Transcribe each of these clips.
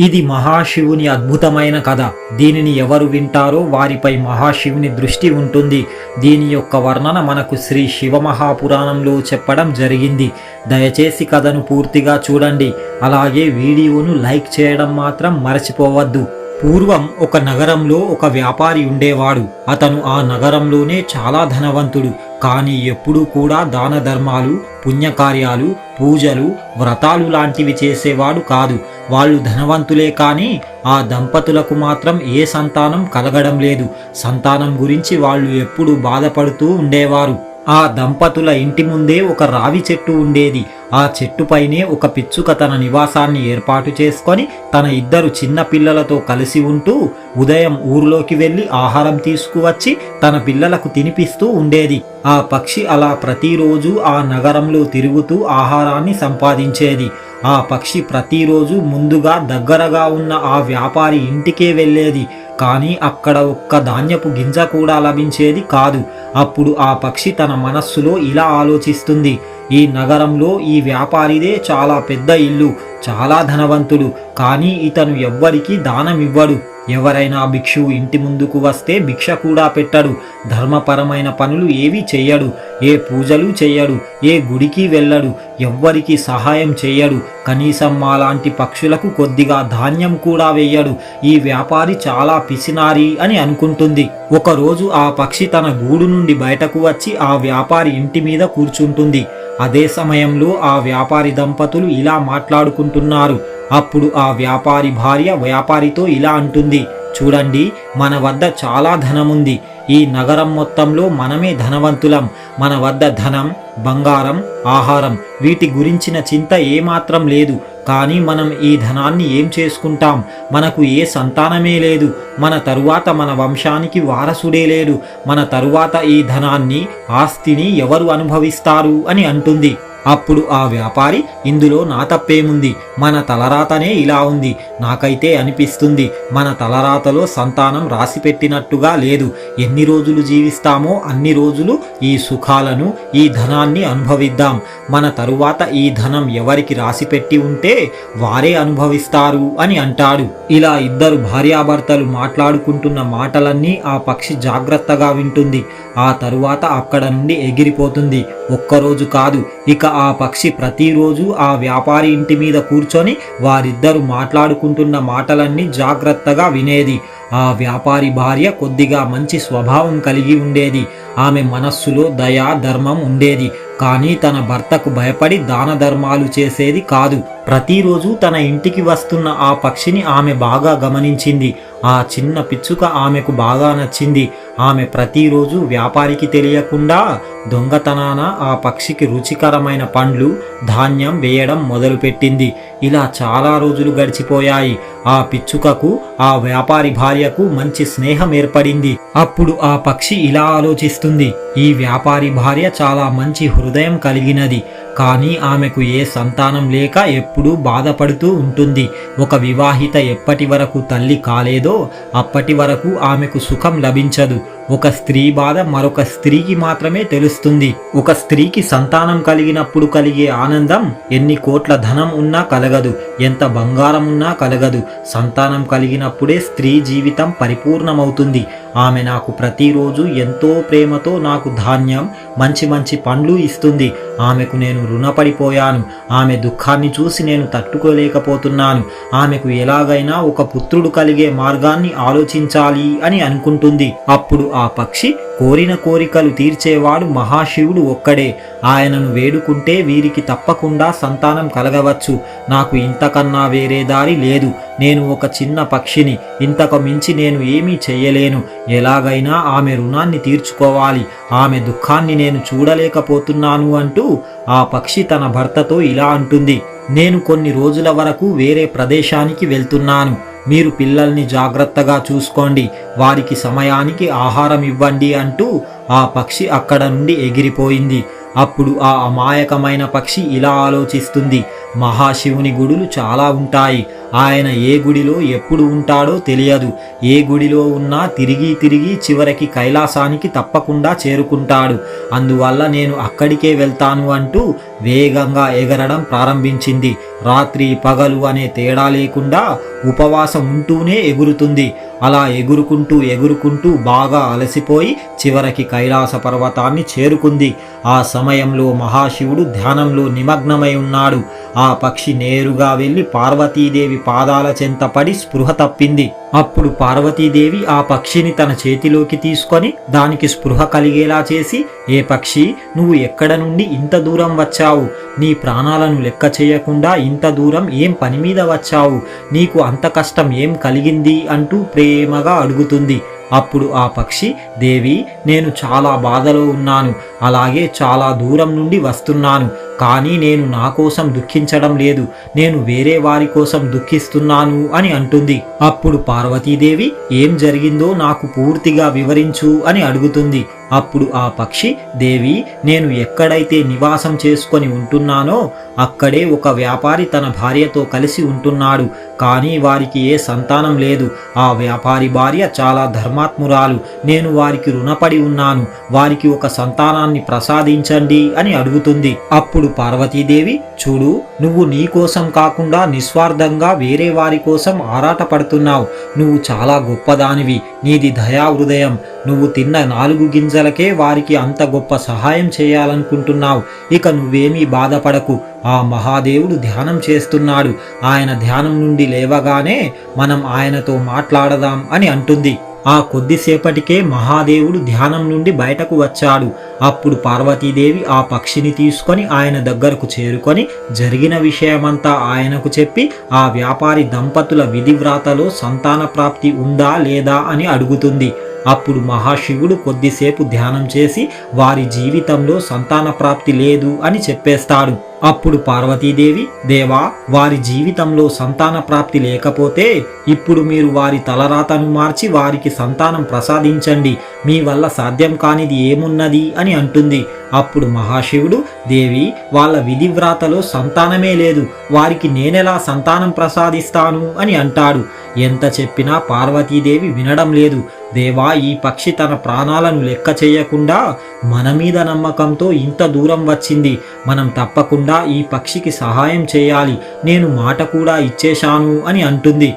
ఇది మహాశివుని అద్భుతమైన కథ. దీనిని ఎవరు వింటారో వారిపై మహాశివుని దృష్టి ఉంటుంది. దీని యొక్క వర్ణన మనకు శ్రీ శివ మహాపురాణంలో చెప్పడం జరిగింది. దయచేసి కథను పూర్తిగా చూడండి. అలాగే వీడియోను లైక్ చేయడం మాత్రం మరచిపోవద్దు. పూర్వం ఒక నగరంలో ఒక వ్యాపారి ఉండేవాడు. అతను ఆ నగరంలోనే చాలా ధనవంతుడు. కానీ ఎప్పుడూ కూడా దాన ధర్మాలు పుణ్యకార్యాలు పూజలు వ్రతాలు లాంటివి చేసేవాడు కాదు. వాళ్ళు ధనవంతులే కానీ ఆ దంపతులకు మాత్రం ఏ సంతానం కలగడం లేదు. సంతానం గురించి వాళ్ళు ఎప్పుడూ బాధపడుతూ ఉండేవారు. ఆ దంపతుల ఇంటి ముందే ఒక రావి చెట్టు ఉండేది. ఆ చెట్టుపైనే ఒక పిచ్చుక తన నివాసాన్ని ఏర్పాటు చేసుకొని తన ఇద్దరు చిన్న పిల్లలతో కలిసి ఉంటూ ఉదయం ఊర్లోకి వెళ్ళి ఆహారం తీసుకువచ్చి తన పిల్లలకు తినిపిస్తూ ఉండేది. ఆ పక్షి అలా ప్రతిరోజు ఆ నగరంలో తిరుగుతూ ఆహారాన్ని సంపాదించేది. ఆ పక్షి ప్రతిరోజు ముందుగా దగ్గరగా ఉన్న ఆ వ్యాపారి ఇంటికే వెళ్ళేది. కానీ అక్కడ ఒక్క ధాన్యపు గింజ కూడా లభించేది కాదు. అప్పుడు ఆ పక్షి తన మనస్సులో ఇలా ఆలోచిస్తుంది. ఈ నగరంలో ఈ వ్యాపారిదే చాలా పెద్ద ఇల్లు చాలా ధనవంతుడు కానీ ఇతను ఎవ్వరికీ దానం ఇవ్వడు ఎవరైనా భిక్షువు ఇంటి ముందుకు వస్తే భిక్ష కూడా పెట్టడు. ధర్మపరమైన పనులు ఏవి చెయ్యడు. ఏ పూజలు చెయ్యడు. ఏ గుడికి వెళ్ళడు. ఎవ్వరికి సహాయం చెయ్యడు. కనీసం మాలాంటి పక్షులకు కొద్దిగా ధాన్యం కూడా వేయడు ఈ వ్యాపారి చాలా పిసినారి అని అనుకుంటుంది. ఒకరోజు ఆ పక్షి తన గూడు నుండి బయటకు వచ్చి ఆ వ్యాపారి ఇంటి మీద కూర్చుంటుంది. అదే సమయంలో ఆ వ్యాపారి దంపతులు ఇలా మాట్లాడుకుంటున్నారు. అప్పుడు ఆ వ్యాపారి భార్య వ్యాపారితో ఇలా అంటుంది చూడండి మన వద్ద చాలా ధనముంది. ఈ నగరం మొత్తంలో మనమే ధనవంతులం. మన వద్ద ధనం బంగారం ఆహారం వీటి గురించిన చింత ఏమాత్రం లేదు. కానీ మనం ఈ ధనాన్ని ఏం చేసుకుంటాం? మనకు ఏ సంతానమే లేదు. మన తరువాత మన వంశానికి వారసుడే లేడు. మన తరువాత ఈ ధనాన్ని ఆస్తిని ఎవరు అనుభవిస్తారు అని అంటుంది. అప్పుడు ఆ వ్యాపారి ఇందులో నా తప్పేముంది? మన తలరాతనే ఇలా ఉంది. నాకైతే అనిపిస్తుంది మన తలరాతలో సంతానం రాసిపెట్టినట్టుగా లేదు. ఎన్ని రోజులు జీవిస్తామో అన్ని రోజులు ఈ సుఖాలను ఈ ధనాన్ని అనుభవిద్దాం. మన తరువాత ఈ ధనం ఎవరికి రాసిపెట్టి ఉంటే వారే అనుభవిస్తారు అని అంటాడు. ఇలా ఇద్దరు భార్యాభర్తలు మాట్లాడుకుంటున్న మాటలన్నీ ఆ పక్షి జాగ్రత్తగా వింటుంది. ఆ తరువాత అక్కడ నుండి ఎగిరిపోతుంది. ఒక్కరోజు కాదు ఇక ఆ పక్షి ప్రతిరోజు ఆ వ్యాపారి ఇంటి మీద కూర్చొని వారిద్దరు మాట్లాడుకుంటున్న మాటలన్నీ జాగ్రత్తగా వినేది. ఆ వ్యాపారి భార్య కొద్దిగా మంచి స్వభావం కలిగి ఉండేది. ఆమె మనస్సులో దయా ధర్మం ఉండేది. కానీ తన భర్తకు భయపడి దాన ధర్మాలు చేసేది కాదు. ప్రతిరోజు తన ఇంటికి వస్తున్న ఆ పక్షిని ఆమె బాగా గమనించింది. ఆ చిన్న పిచ్చుక ఆమెకు బాగా నచ్చింది. ఆమె ప్రతిరోజు వ్యాపారికి తెలియకుండా దొంగతనాన ఆ పక్షికి రుచికరమైన పండ్లు ధాన్యం వేయడం మొదలుపెట్టింది. ఇలా చాలా రోజులు గడిచిపోయాయి. ఆ పిచ్చుకకు ఆ వ్యాపారి భార్యకు మంచి స్నేహం ఏర్పడింది. అప్పుడు ఆ పక్షి ఇలా ఆలోచిస్తుంది. ఈ వ్యాపారి భార్య చాలా మంచి హృదయం కలిగినది. కానీ ఆమెకు ఏ సంతానం లేక ఎప్పుడూ బాధపడుతూ ఉంటుంది. ఒక వివాహిత ఎప్పటి వరకు తల్లి కాలేదో అప్పటి వరకు ఆమెకు సుఖం లభించదు. ఒక స్త్రీ బాధ మరొక స్త్రీకి మాత్రమే తెలుస్తుంది. ఒక స్త్రీకి సంతానం కలిగినప్పుడు కలిగే ఆనందం ఎన్ని కోట్ల ధనం ఉన్నా కలగదు. ఎంత బంగారం ఉన్నా కలగదు. సంతానం కలిగినప్పుడే స్త్రీ జీవితం పరిపూర్ణమవుతుంది. ఆమె నాకు ప్రతిరోజు ఎంతో ప్రేమతో నాకు ధాన్యం మంచి మంచి పండ్లు ఇస్తుంది. ఆమెకు నేను రుణపడిపోయాను. ఆమె దుఃఖాన్ని చూసి నేను తట్టుకోలేకపోతున్నాను. ఆమెకు ఎలాగైనా ఒక పుత్రుడు కలిగే మార్గాన్ని ఆలోచించాలి అని అనుకుంటుంది. అప్పుడు ఆ పక్షి కోరిన కోరికలు తీర్చేవాడు మహాశివుడు ఒక్కడే. ఆయనను వేడుకుంటే వీరికి తప్పకుండా సంతానం కలగవచ్చు. నాకు ఇంతకన్నా వేరే దారి లేదు. నేను ఒక చిన్న పక్షిని. ఇంతకు మించి నేను ఏమీ చెయ్యలేను ఎలాగైనా ఆమె రుణాన్ని తీర్చుకోవాలి. ఆమె దుఃఖాన్ని నేను చూడలేకపోతున్నాను అంటూ ఆ పక్షి తన భర్తతో ఇలా అంటుంది. నేను కొన్ని రోజుల వరకు వేరే ప్రదేశానికి వెళ్తున్నాను. మీరు పిల్లల్ని జాగ్రత్తగా చూసుకోండి. వారికి సమయానికి ఆహారం ఇవ్వండి అంటూ ఆ పక్షి అక్కడ నుండి ఎగిరిపోయింది. అప్పుడు ఆ అమాయకమైన పక్షి ఇలా ఆలోచిస్తుంది. మహాశివుని గుడులు చాలా ఉంటాయి. ఆయన ఏ గుడిలో ఎప్పుడు ఉంటాడో తెలియదు. ఏ గుడిలో ఉన్నా తిరిగి తిరిగి చివరికి కైలాసానికి తప్పకుండా చేరుకుంటాడు. అందువల్ల నేను అక్కడికే వెళ్తాను అంటూ వేగంగా ఎగరడం ప్రారంభించింది. రాత్రి పగలు అనే తేడా లేకుండా ఉపవాసం ఉంటూనే ఎగురుతుంది. అలా ఎగురుకుంటూ ఎగురుకుంటూ బాగా అలసిపోయి చివరికి కైలాస పర్వతాన్ని చేరుకుంది. ఆ సమయంలో మహాశివుడు ధ్యానంలో నిమగ్నమై ఉన్నాడు. ఆ పక్షి నేరుగా వెళ్ళి పార్వతీదేవి పాదాల చెంత పడి స్పృహ తప్పింది. అప్పుడు పార్వతీదేవి ఆ పక్షిని తన చేతిలోకి తీసుకొని దానికి స్పృహ కలిగేలా చేసి ఏ పక్షి నువ్వు ఎక్కడ నుండి ఇంత దూరం వచ్చావు? నీ ప్రాణాలను లెక్క చేయకుండా ఇంత దూరం ఏం పని మీద వచ్చావు? నీకు అంత కష్టం ఏం కలిగింది? అంటూ ప్రేమగా అడుగుతుంది. అప్పుడు ఆ పక్షి దేవి నేను చాలా బాధలో ఉన్నాను. అలాగే చాలా దూరం నుండి వస్తున్నాను. కానీ నేను నా కోసం దుఃఖించడం లేదు. నేను వేరే వారి కోసం దుఃఖిస్తున్నాను అని అంటుంది. అప్పుడు పార్వతీదేవి ఏం జరిగిందో నాకు పూర్తిగా వివరించు అని అడుగుతుంది. అప్పుడు ఆ పక్షి దేవి నేను ఎక్కడైతే నివాసం చేసుకొని ఉంటున్నానో అక్కడే ఒక వ్యాపారి తన భార్యతో కలిసి ఉంటున్నాడు. కానీ వారికి ఏ సంతానం లేదు. ఆ వ్యాపారి భార్య చాలా ధర్మాత్మురాలు. నేను వారికి రుణపడి ఉన్నాను. వారికి ఒక సంతానాన్ని ప్రసాదించండి అని అడుగుతుంది. అప్పుడు పార్వతీదేవి చూడు నువ్వు నీ కోసం కాకుండా నిస్వార్థంగా వేరే వారి కోసం ఆరాటపడుతున్నావు. నువ్వు చాలా గొప్పదానివి. నీది దయా హృదయం. నువ్వు తిన్న నాలుగు గింజలకే వారికి అంత గొప్ప సహాయం చేయాలనుకుంటున్నావు. ఇక నువ్వేమీ బాధపడకు. ఆ మహాదేవుడు ధ్యానం చేస్తున్నాడు. ఆయన ధ్యానం నుండి లేవగానే మనం ఆయనతో మాట్లాడదాం అని అంటుంది. ఆ కొద్దిసేపటికే మహాదేవుడు ధ్యానం నుండి బయటకు వచ్చాడు. అప్పుడు పార్వతీదేవి ఆ పక్షిని తీసుకొని ఆయన దగ్గరకు చేరుకొని జరిగిన విషయమంతా ఆయనకు చెప్పి ఆ వ్యాపారి దంపతుల విధివ్రాతలో సంతాన ప్రాప్తి ఉందా లేదా? అని అడుగుతుంది. అప్పుడు మహాశివుడు కొద్దిసేపు ధ్యానం చేసి వారి జీవితంలో సంతాన ప్రాప్తి లేదు అని చెప్పేస్తాడు. అప్పుడు పార్వతీదేవి దేవా వారి జీవితంలో సంతాన ప్రాప్తి లేకపోతే ఇప్పుడు మీరు వారి తలరాతను మార్చి వారికి సంతానం ప్రసాదించండి. మీ వల్ల సాధ్యం కానిది ఏమున్నది? అని అంటుంది. అప్పుడు మహాశివుడు దేవి వాళ్ళ విధివ్రాతలో సంతానమే లేదు. వారికి నేనెలా సంతానం ప్రసాదిస్తాను? అని అంటాడు. ఎంత చెప్పినా పార్వతీదేవి వినడం లేదు. దేవా ఈ పక్షి తన ప్రాణాలను లెక్క చేయకుండా మన మీద నమ్మకంతో ఇంత దూరం వచ్చింది. మనం తప్పకుండా ఈ పక్షికి సహాయం చేయాలి. నేను మాట కూడా ఇచ్చేశాను అని అంటుంది.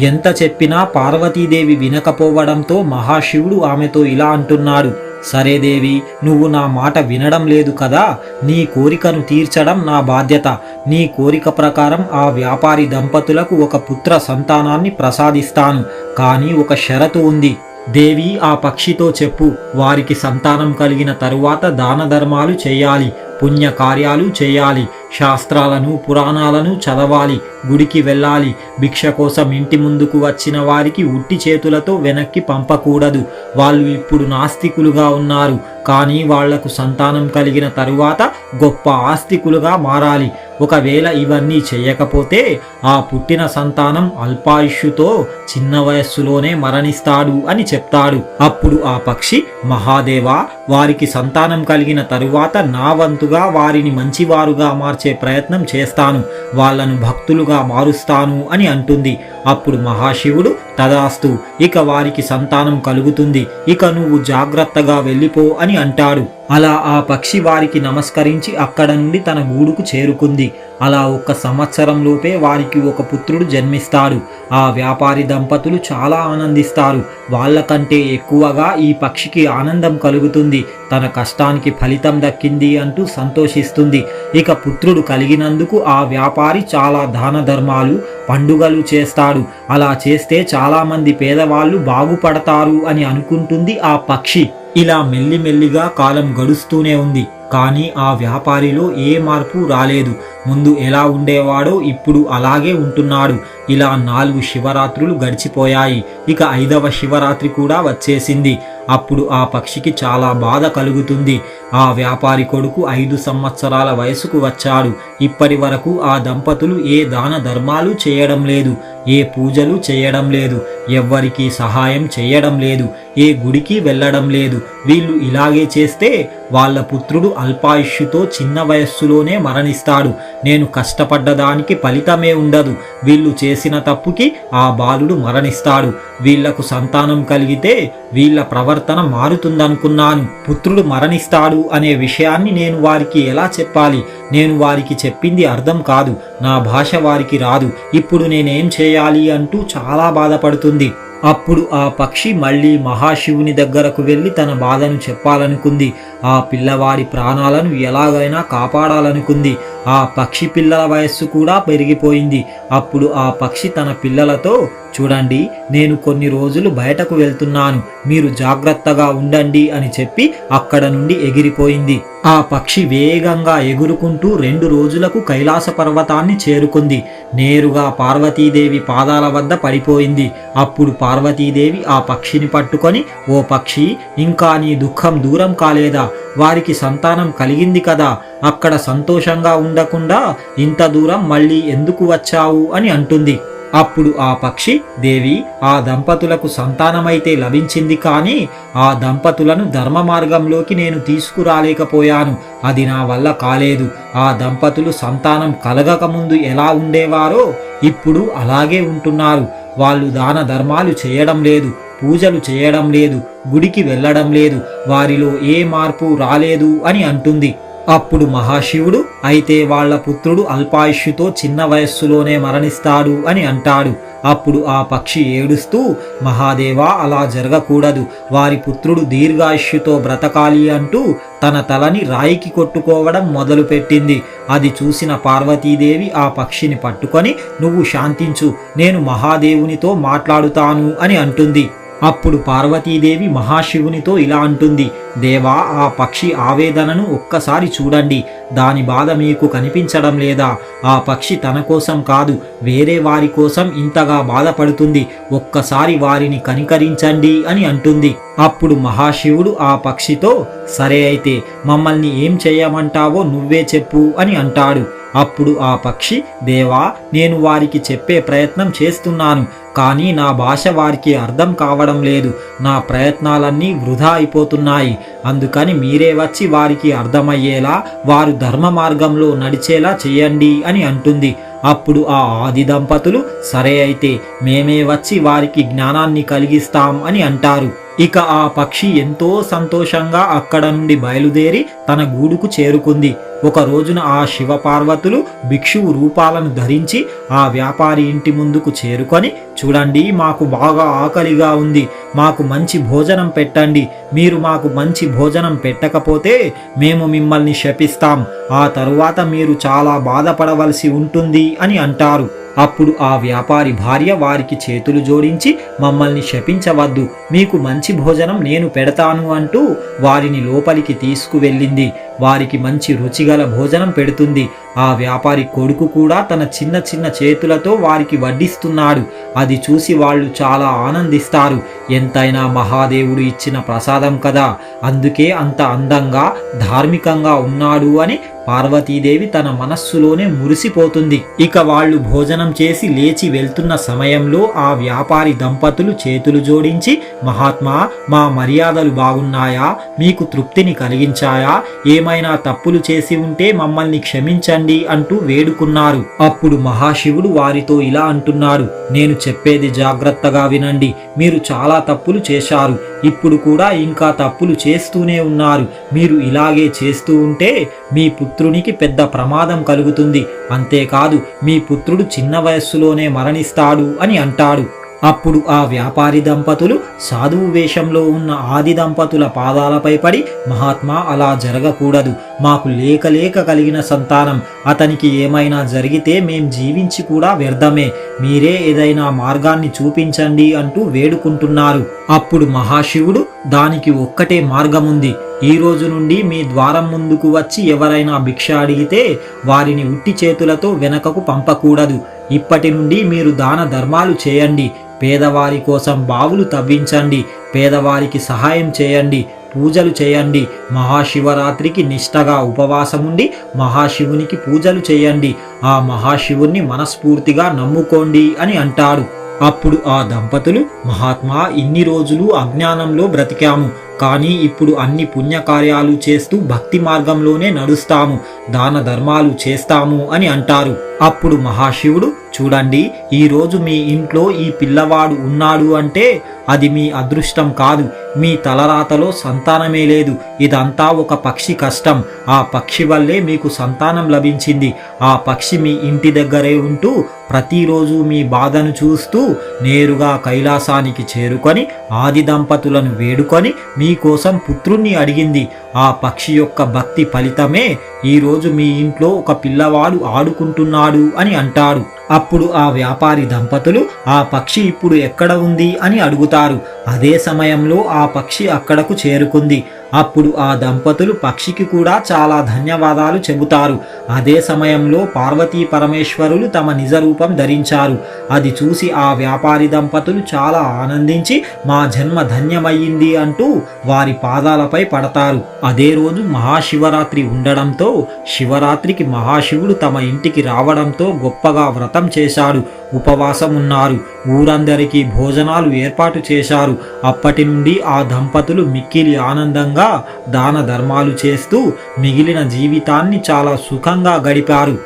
ఎంత చెప్పినా పార్వతీదేవి వినకపోవడంతో మహాశివుడు ఆమెతో ఇలా అంటున్నాడు. సరే దేవి నువ్వు నా మాట వినడం లేదు కదా? నీ కోరికను తీర్చడం నా బాధ్యత. నీ కోరిక ప్రకారం ఆ వ్యాపారి దంపతులకు ఒక పుత్ర సంతానాన్ని ప్రసాదిస్తాను. కానీ ఒక షరతు ఉంది. దేవి ఆ పక్షితో చెప్పు. వారికి సంతానం కలిగిన తరువాత దాన ధర్మాలు చేయాలి. పుణ్యకార్యాలు చేయాలి. శాస్త్రాలను పురాణాలను చదవాలి గుడికి వెళ్ళాలి. భిక్ష కోసం ఇంటి ముందుకు వచ్చిన వారికి ఉట్టి చేతులతో వెనక్కి పంపకూడదు. వాళ్ళు ఇప్పుడు నాస్తికులుగా ఉన్నారు. కానీ వాళ్ళకు సంతానం కలిగిన తరువాత గొప్ప ఆస్తికులుగా మారాలి. ఒకవేళ ఇవన్నీ చేయకపోతే ఆ పుట్టిన సంతానం అల్పాయుష్యుతో చిన్న వయస్సులోనే మరణిస్తాడు అని చెప్తాడు. అప్పుడు ఆ పక్షి మహాదేవ వారికి సంతానం కలిగిన తరువాత నా వంతుగా వారిని మంచివారుగా మార్చే ప్రయత్నం చేస్తాను. వాళ్ళను భక్తులుగా మారుస్తాను అని అంటుంది. అప్పుడు మహాశివుడు తదాస్తు ఇక వారికి సంతానం కలుగుతుంది. ఇక నువ్వు జాగ్రత్తగా వెళ్ళిపో అని అంటాడు. అలా ఆ పక్షి వారికి నమస్కరించి అక్కడ నుండి తన గూడుకు చేరుకుంది. అలా ఒక్క సంవత్సరంలోపే వారికి ఒక పుత్రుడు జన్మిస్తాడు. ఆ వ్యాపారి దంపతులు చాలా ఆనందిస్తారు. వాళ్ళకంటే ఎక్కువగా ఈ పక్షికి ఆనందం కలుగుతుంది. తన కష్టానికి ఫలితం దక్కింది అంటూ సంతోషిస్తుంది. ఇక పుత్రుడు కలిగినందుకు ఆ వ్యాపారి చాలా దాన ధర్మాలు పండుగలు చేస్తాడు. అలా చేస్తే చాలామంది పేదవాళ్ళు బాగుపడతారు అని అనుకుంటుంది ఆ పక్షి. ఇలా మెల్లిమెల్లిగా కాలం గడుస్తూనే ఉంది. కానీ ఆ వ్యాపారిలో ఏ మార్పు రాలేదు. ముందు ఎలా ఉండేవాడో ఇప్పుడు అలాగే ఉంటున్నాడు. ఇలా నాలుగు శివరాత్రులు గడిచిపోయాయి. ఇక ఐదవ శివరాత్రి కూడా వచ్చేసింది. అప్పుడు ఆ పక్షికి చాలా బాధ కలుగుతుంది. ఆ వ్యాపారి కొడుకు ఐదు సంవత్సరాల వయసుకు వచ్చాడు. ఇప్పటి వరకు ఆ దంపతులు ఏ దాన ధర్మాలు చేయడం లేదు. ఏ పూజలు చేయడం లేదు. ఎవ్వరికీ సహాయం చేయడం లేదు. ఏ గుడికి వెళ్ళడం లేదు. వీళ్ళు ఇలాగే చేస్తే వాళ్ళ పుత్రుడు అల్పాయుష్యుతో చిన్న వయస్సులోనే మరణిస్తాడు. నేను కష్టపడ్డ దానికి ఫలితమే ఉండదు. వీళ్ళు చేసిన తప్పుకి ఆ బాలుడు మరణిస్తాడు. వీళ్ళకు సంతానం కలిగితే వీళ్ళ ప్రవర్తన మారుతుందనుకున్నాను. పుత్రుడు మరణిస్తాడు అనే విషయాన్ని నేను వారికి ఎలా చెప్పాలి? నేను వారికి చెప్పింది అర్థం కాదు. నా భాష వారికి రాదు. ఇప్పుడు నేనేం చేయాలి అంటూ చాలా బాధపడుతుంది. అప్పుడు ఆ పక్షి మళ్ళీ మహాశివుని దగ్గరకు వెళ్ళి తన బాధను చెప్పాలనుకుంది. ఆ పిల్లవాడి ప్రాణాలను ఎలాగైనా కాపాడాలనుకుంది. ఆ పక్షి పిల్లల వయస్సు కూడా పెరిగిపోయింది. అప్పుడు ఆ పక్షి తన పిల్లలతో చూడండి నేను కొన్ని రోజులు బయటకు వెళ్తున్నాను. మీరు జాగ్రత్తగా ఉండండి అని చెప్పి అక్కడ నుండి ఎగిరిపోయింది. ఆ పక్షి వేగంగా ఎగురుకుంటూ రెండు రోజులకు కైలాస పర్వతాన్ని చేరుకుంది. నేరుగా పార్వతీదేవి పాదాల వద్ద పడిపోయింది. అప్పుడు పార్వతీదేవి ఆ పక్షిని పట్టుకొని ఓ పక్షి ఇంకా నీ దుఃఖం దూరం కాలేదా? వారికి సంతానం కలిగింది కదా. అక్కడ సంతోషంగా ఉండకుండా ఇంత దూరం మళ్ళీ ఎందుకు వచ్చావు అని అంటుంది. అప్పుడు ఆ పక్షి దేవి ఆ దంపతులకు సంతానమైతే లభించింది కానీ ఆ దంపతులను ధర్మ మార్గంలోకి నేను తీసుకురాలేకపోయాను. అది నా వల్ల కాలేదు. ఆ దంపతులు సంతానం కలగకముందు ఎలా ఉండేవారో ఇప్పుడు అలాగే ఉంటున్నారు. వాళ్ళు దాన ధర్మాలు చేయడం లేదు. పూజలు చేయడం లేదు గుడికి వెళ్ళడం లేదు వారిలో ఏ మార్పు రాలేదు అని అంటుంది. అప్పుడు మహాశివుడు అయితే వాళ్ళ పుత్రుడు అల్పాయుష్యుతో చిన్న వయస్సులోనే మరణిస్తాడు అని అంటాడు. అప్పుడు ఆ పక్షి ఏడుస్తూ మహాదేవా అలా జరగకూడదు. వారి పుత్రుడు దీర్ఘాయుష్యుతో బ్రతకాలి అంటూ తన తలని రాయికి కొట్టుకోవడం మొదలుపెట్టింది. అది చూసిన పార్వతీదేవి ఆ పక్షిని పట్టుకొని నువ్వు శాంతించు నేను మహాదేవునితో మాట్లాడుతాను అని అంటుంది. అప్పుడు పార్వతీదేవి మహాశివునితో ఇలా అంటుంది దేవా ఆ పక్షి ఆవేదనను ఒక్కసారి చూడండి దాని బాధ మీకు కనిపించడం లేదా. ఆ పక్షి తన కోసం కాదు వేరే వారి కోసం ఇంతగా బాధపడుతుంది ఒక్కసారి వారిని కనికరించండి అని అంటుంది. అప్పుడు మహాశివుడు ఆ పక్షితో సరే అయితే మమ్మల్ని ఏం చేయమంటావో నువ్వే చెప్పు అని అంటాడు. అప్పుడు ఆ పక్షి దేవా నేను వారికి చెప్పే ప్రయత్నం చేస్తున్నాను కానీ నా భాష వారికి అర్థం కావడం లేదు. నా ప్రయత్నాలన్నీ వృధా అయిపోతున్నాయి. అందుకని మీరే వచ్చి వారికి అర్థమయ్యేలా వారు ధర్మ మార్గంలో నడిచేలా చేయండి అని అంటుంది. అప్పుడు ఆ ఆది దంపతులు సరే అయితే మేమే వచ్చి వారికి జ్ఞానాన్ని కలిగిస్తాం అని అంటారు. ఇక ఆ పక్షి ఎంతో సంతోషంగా అక్కడ నుండి బయలుదేరి తన గూడుకు చేరుకుంది. ఒక రోజున ఆ శివపార్వతులు భిక్షువు రూపాలను ధరించి ఆ వ్యాపారి ఇంటి ముందుకు చేరుకొని చూడండి మాకు బాగా ఆకలిగా ఉంది. మాకు మంచి భోజనం పెట్టండి. మీరు మాకు మంచి భోజనం పెట్టకపోతే మేము మిమ్మల్ని శపిస్తాం. ఆ తరువాత మీరు చాలా బాధపడవలసి ఉంటుంది అని అంటారు. అప్పుడు ఆ వ్యాపారి భార్య వారికి చేతులు జోడించి మమ్మల్ని శపించవద్దు. మీకు మంచి భోజనం నేను పెడతాను అంటూ వారిని లోపలికి తీసుకువెళ్ళింది. వారికి మంచి గల భోజనం పెడుతుంది. ఆ వ్యాపారి కొడుకు కూడా తన చిన్న చిన్న చేతులతో వారికి వడ్డిస్తున్నాడు. అది చూసి వాళ్ళు చాలా ఆనందిస్తారు. ఎంతైనా మహాదేవుడు ఇచ్చిన ప్రసాదం కదా. అందుకే అంత అందంగా ధార్మికంగా ఉన్నాడు అని పార్వతీదేవి తన మనస్సులోనే మురిసిపోతుంది. ఇక వాళ్ళు భోజనం చేసి లేచి వెళ్తున్న సమయంలో ఆ వ్యాపారి దంపతులు చేతులు జోడించి మహాత్మా మా మర్యాదలు బాగున్నాయా? మీకు తృప్తిని కలిగించాయా? ఏమైనా తప్పులు చేసి ఉంటే మమ్మల్ని క్షమించండి అంటూ వేడుకున్నారు. అప్పుడు మహాశివుడు వారితో ఇలా అంటున్నారు నేను చెప్పేది జాగ్రత్తగా వినండి. మీరు చాలా తప్పులు చేశారు. ఇప్పుడు కూడా ఇంకా తప్పులు చేస్తూనే ఉన్నారు. మీరు ఇలాగే చేస్తూ ఉంటే మీ పుత్రునికి పెద్ద ప్రమాదం కలుగుతుంది. అంతేకాదు మీ పుత్రుడు చిన్న వయస్సులోనే మరణిస్తాడు అని అంటాడు. అప్పుడు ఆ వ్యాపారి దంపతులు సాధువు వేషంలో ఉన్న ఆది దంపతుల పాదాలపై పడి మహాత్మా అలా జరగకూడదు. మాకు లేక లేక కలిగిన సంతానం. అతనికి ఏమైనా జరిగితే మేం జీవించి కూడా వ్యర్థమే. మీరే ఏదైనా మార్గాన్ని చూపించండి అంటూ వేడుకుంటున్నారు. అప్పుడు మహాశివుడు దానికి ఒక్కటే మార్గముంది. ఈ రోజు నుండి మీ ద్వారం ముందుకు వచ్చి ఎవరైనా భిక్ష అడిగితే వారిని ఉట్టి చేతులతో వెనకకు పంపకూడదు. ఇప్పటి నుండి మీరు దాన ధర్మాలు చేయండి. పేదవారి కోసం బావులు తవ్వించండి. పేదవారికి సహాయం చేయండి. పూజలు చేయండి. మహాశివరాత్రికి నిష్టగా ఉపవాసముండి మహాశివునికి పూజలు చేయండి. ఆ మహాశివుణ్ణి మనస్ఫూర్తిగా నమ్ముకోండి అని అంటాడు. అప్పుడు ఆ దంపతులు మహాత్మా ఇన్ని రోజులు అజ్ఞానంలో బ్రతికాము. కానీ ఇప్పుడు అన్ని పుణ్యకార్యాలు చేస్తూ భక్తి మార్గంలోనే నడుస్తాము దాన ధర్మాలు చేస్తాము అని అంటారు. అప్పుడు మహాశివుడు చూడండి ఈరోజు మీ ఇంట్లో ఈ పిల్లవాడు ఉన్నాడు అంటే అది మీ అదృష్టం కాదు మీ తలరాతలో సంతానమే లేదు ఇదంతా ఒక పక్షి కష్టం. ఆ పక్షి వల్లే మీకు సంతానం లభించింది. ఆ పక్షి మీ ఇంటి దగ్గరే ఉంటూ ప్రతిరోజు మీ బాధను చూస్తూ నేరుగా కైలాసానికి చేరుకొని ఆది దంపతులను వేడుకొని మీ మీకోసం పుత్రుణ్ణి అడిగింది. ఆ పక్షి యొక్క భక్తి ఫలితమే ఈరోజు మీ ఇంట్లో ఒక పిల్లవాడు ఆడుకుంటున్నాడు అని అంటాడు అప్పుడు ఆ వ్యాపారి దంపతులు ఆ పక్షి ఇప్పుడు ఎక్కడ ఉంది? అని అడుగుతారు. అదే సమయంలో ఆ పక్షి అక్కడకు చేరుకుంది. అప్పుడు ఆ దంపతులు పక్షికి కూడా చాలా ధన్యవాదాలు చెబుతారు. అదే సమయంలో పార్వతీ పరమేశ్వరులు తమ నిజ రూపం ధరించారు. అది చూసి ఆ వ్యాపారి దంపతులు చాలా ఆనందించి మా జన్మ ధన్యమయ్యింది అంటూ వారి పాదాలపై పడతారు. అదే రోజు మహాశివరాత్రి ఉండడంతో శివరాత్రికి మహాశివుడు తమ ఇంటికి రావడంతో గొప్పగా వ్రతం చేశాడు. ఉపవాసం ఉన్నారు. ఊరందరికీ భోజనాలు ఏర్పాటు చేశారు. అప్పటి నుండి ఆ దంపతులు మిక్కిలి ఆనందంగా దాన ధర్మాలు చేస్తూ మిగిలిన జీవితాన్ని చాలా సుఖంగా గడిపారు.